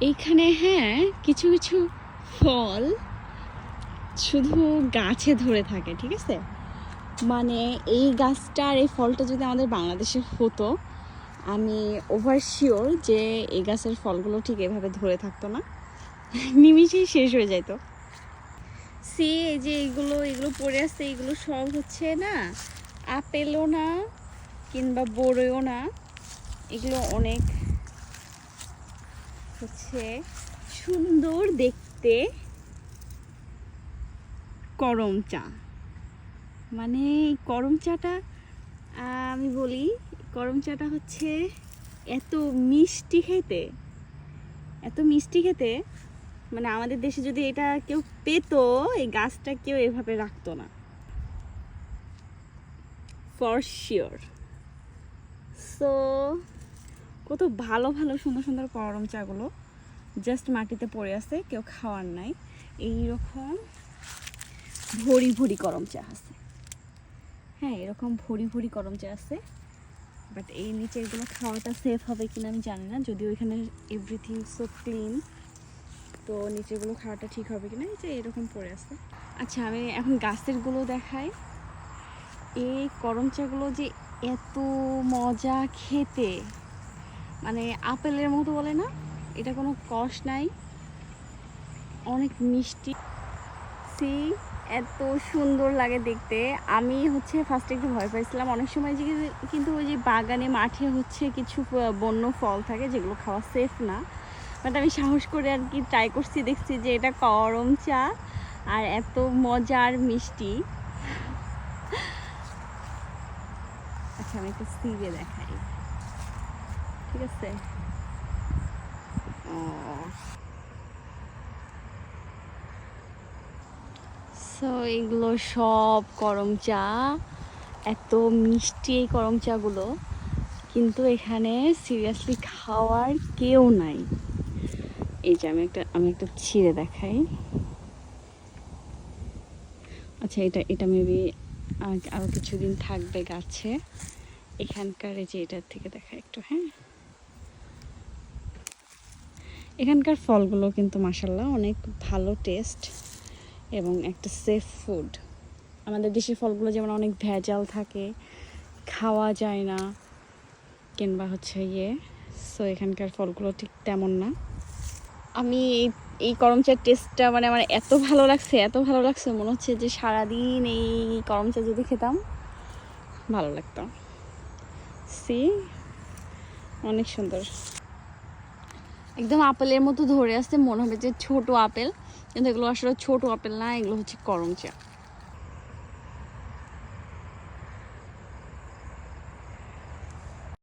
এইখানে হ্যাঁ কিছু কিছু ফল শুধু গাছে ধরে থাকে, ঠিক আছে? মানে এই গাছটা আর এই ফলটা যদি আমাদের বাংলাদেশে হতো, আমি ওভার শিওর যে এই গাছের ফলগুলো ঠিক এভাবে ধরে থাকতো না। নিমিশেই শেষ হয়ে যেত সি, এই যে এগুলো এগুলো পড়ে আছে এগুলো সব হচ্ছে না আপেলও না কিংবা বড়ইও না, এগুলো অনেক হচ্ছে সুন্দর দেখতে করম চা। মানে করম চাটা আমি বলি, করম চাটা হচ্ছে এত মিষ্টি খেতে, এত মিষ্টি খেতে মানে আমাদের দেশে যদি এটা কেউ পেতো, এই গাছটা কেউ এভাবে রাখতো না। ফর শিওর সো কত ভালো ভালো, সুন্দর সুন্দর করম চাগুলো জাস্ট মাটিতে পড়ে আছে, কেউ খাওয়ার নাই। এই রকম ভরি ভরি করম চা আছে। হ্যাঁ এরকম ভরি ভরি করম চা আছে। বাট এই নিচে এগুলো খাওয়াটা সেফ হবে কিনা আমি জানি না, যদিও এখানে এভরিথিং সো ক্লিন তো নিচেগুলো খাওয়াটা ঠিক হবে কিনা যে এরকম পড়ে আছে। আচ্ছা আমি এখন গাছেরগুলো দেখাই। এই করম চাগুলো যে এত মজা খেতে। মানে আপেলের মতো বলে না? এটা কোনো কষ নাই। অনেক মিষ্টি। সি, এত সুন্দর লাগে দেখতে। আমি হচ্ছে ফার্স্টে একটু ভয় পাইছিলাম। অনেক সময় যে কিন্তু ওই যে বাগানে মাঠে হচ্ছে কিছু বন্য ফল থাকে যেগুলো খাওয়া সেফ না। বাট আমি সাহস করে আর কি ট্রাই করছি, দেখছি যে এটা করম চা আর এত মজার মিষ্টি। আচ্ছা আমি একটু সিবে দেখাই। ঠিক আছে। সো এগুলো সব করম চা এত মিষ্টি এই করম চাগুলো। কিন্তু এখানে সিরিয়াসলি খাওয়ার কেউ নাই। এই যে আমি একটা আমি একটা ছিঁড়ে দেখাই। আচ্ছা এটা এটা মেবি আরও কিছুদিন থাকবে গাছে। এখানকার এই যে এটার থেকে দেখা একটু হ্যাঁ? এখানকার ফলগুলো কিন্তু মাসাল্লাহ অনেক ভালো টেস্ট এবং একটা সেফ ফুড আমাদের দেশের ফলগুলো যেমন অনেক ভেজাল থাকে, খাওয়া যায় না, কিংবা হচ্ছে ইয়ে সো এখানকার ফলগুলো ঠিক তেমন না। আমি এই এই করম চার টেস্টটা মানে আমার এত ভালো লাগছে, এত ভালো লাগছে, মনে হচ্ছে যে সারাদিন এই করম চা যদি খেতাম, ভালো লাগতো। সি অনেক সুন্দর। একদম আপেলের মতো ধরে আসতে মনে হবে যে ছোট আপেল। কিন্তু এগুলো আসলে ছোট আপেল না, এগুলো হচ্ছে করম চা